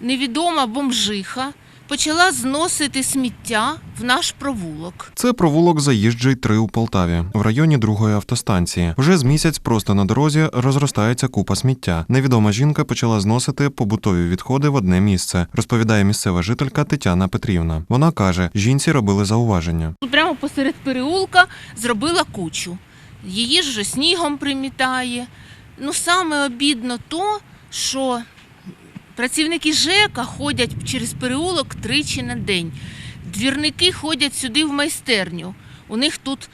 невідома бомжиха почала зносити сміття в наш провулок. Це провулок Заїжджий 3 у Полтаві, в районі другої автостанції. Вже з місяць просто на дорозі розростається купа сміття. Невідома жінка почала зносити побутові відходи в одне місце, розповідає місцева жителька Тетяна Петрівна. Вона каже, жінці робили зауваження. Прямо посеред переулка зробила кучу. Її ж снігом примітає. Ну, саме обідно то, що працівники ЖЕКа ходять через переулок тричі на день. Двірники ходять сюди в майстерню. У них тут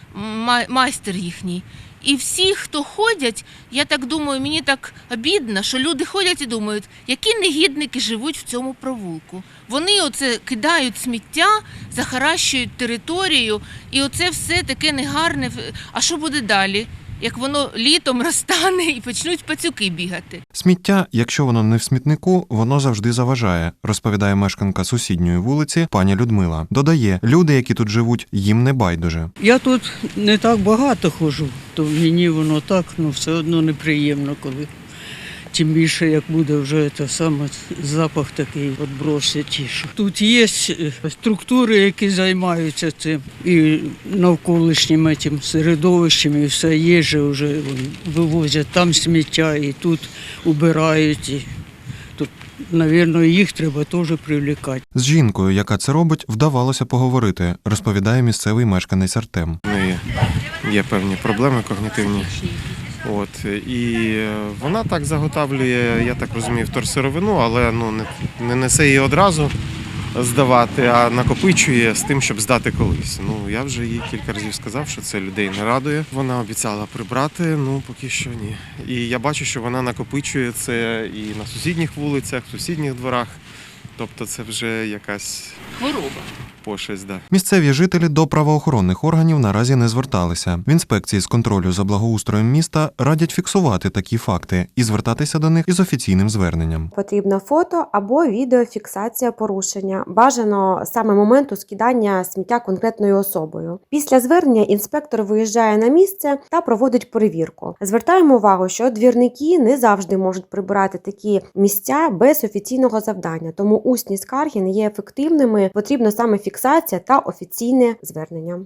майстер їхній. І всі, хто ходять, я так думаю, мені так обідно, що люди ходять і думають, які негідники живуть в цьому провулку. Вони оце кидають сміття, захаращують територію, і оце все таке негарне. А що буде далі? Як воно літом розтане і почнуть пацюки бігати. Сміття, якщо воно не в смітнику, воно завжди заважає, розповідає мешканка сусідньої вулиці пані Людмила. Додає, люди, які тут живуть, їм не байдуже. Я тут не так багато ходжу, то мені воно так, ну все одно неприємно, коли. Тим більше, як буде вже те саме запах такий відбросить. Тут є е, структури, які займаються цим і навколишнім цим середовищем, і все є же вже вивозять там сміття і тут убирають. І тут, мабуть, їх треба теж привлікати. З жінкою, яка це робить, вдавалося поговорити, розповідає місцевий мешканець Артем. В неї є певні проблеми когнітивні. От і вона так заготавлює, я так розумію, вторсировину, але ну не, не несе її одразу здавати, а накопичує з тим, щоб здати колись. Ну я вже їй кілька разів сказав, що це людей не радує. Вона обіцяла прибрати, ну поки що ні. І я бачу, що вона накопичує це і на сусідніх вулицях, в сусідніх дворах. Тобто це вже якась Хвороба. Пошесть, да. Місцеві жителі до правоохоронних органів наразі не зверталися. В інспекції з контролю за благоустроєм міста радять фіксувати такі факти і звертатися до них із офіційним зверненням. Потрібно фото або відеофіксація порушення. Бажано саме моменту скидання сміття конкретною особою. Після звернення інспектор виїжджає на місце та проводить перевірку. Звертаємо увагу, що двірники не завжди можуть прибирати такі місця без офіційного завдання, тому усні скарги не є ефективними. Потрібно саме фіксація та офіційне звернення.